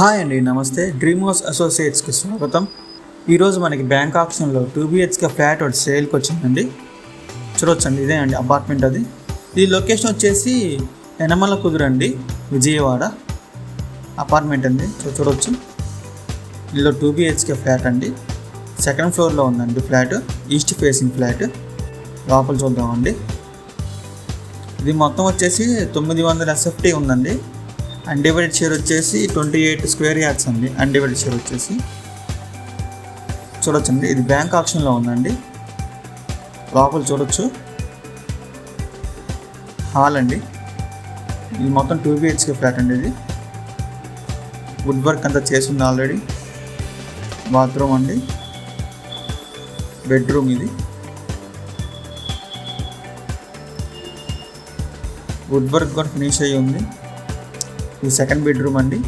Hi అండి నమస్తే. Dream house అసోసియేట్స్కి స్వాగతం. ఈరోజు మనకి బ్యాంక్ ఆప్షన్లో టూ బిహెచ్కే ఫ్లాట్ ఒకటి సేల్కి వచ్చిందండి. చూడొచ్చండి ఇదే అండి అపార్ట్మెంట్ అది. ఈ లొకేషన్ వచ్చేసి ఎనమల కుదురండి విజయవాడ. అపార్ట్మెంట్ అండి చూడవచ్చు చూడొచ్చు. ఇందులో టూ బిహెచ్కే ఫ్లాట్ అండి. సెకండ్ ఫ్లోర్లో ఉందండి ఫ్లాట్ ఈస్ట్ ఫేసింగ్ ఫ్లాట్. లోపల చూద్దామండి. ఇది మొత్తం వచ్చేసి తొమ్మిది వందల ఎస్ఎఫ్టీ ఉందండి. అన్డివైడెడ్ షేర్ వచ్చేసి ట్వంటీ ఎయిట్ స్క్వేర్ యార్డ్స్ అండి. అన్డివైడెడ్ షేర్ వచ్చేసి. చూడొచ్చండి. ఇది బ్యాంక్ ఆప్షన్లో ఉందండి. లోపల చూడొచ్చు. హాల్ అండి. ఇది మొత్తం టూ బిహెచ్కే ఫ్లాట్ అండి ఇది. వుడ్ వర్క్ అంతా చేసింది ఆల్రెడీ బాత్రూమ్ అండి. బెడ్రూమ్ ఇది. వుడ్ వర్క్ కూడా ఫినిష్ అయ్యి ఉంది. ఇది సెకండ్ బెడ్రూమ్ అండి.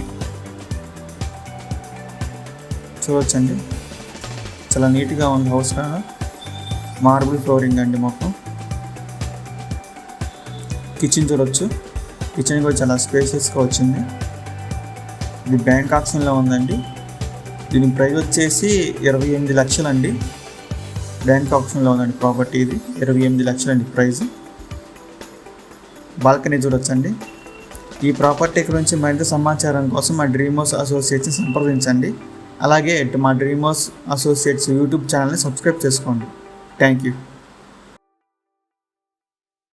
చూడొచ్చండి. చాలా నీట్గా ఉంది హౌస్ మార్బుల్ ఫ్లోరింగ్ అండి మొత్తం కిచెన్ చూడొచ్చు. కిచెన్ కూడా చాలా స్పేషియస్గా వచ్చింది. ఇది బ్యాంక్ ఆప్షన్లో ఉందండి. దీని ప్రైస్ వచ్చేసి ఇరవై ఎనిమిది లక్షలండి. బ్యాంక్ ఆప్షన్లో ఉందండి ప్రాపర్టీ ఇది. ఇరవై ఎనిమిది లక్షలండి ప్రైస్. బాల్కనీ చూడొచ్చండి. ఈ ప్రాపర్టీ గురించి మరింత సమాచారం కోసం మా డ్రీమ్ హౌస్ అసోసియేట్స్ని సంప్రదించండి. అలాగే మా డ్రీమ్ హౌస్ అసోసియేట్స్ యూట్యూబ్ ఛానల్ని సబ్స్క్రైబ్ చేసుకోండి. Thank you.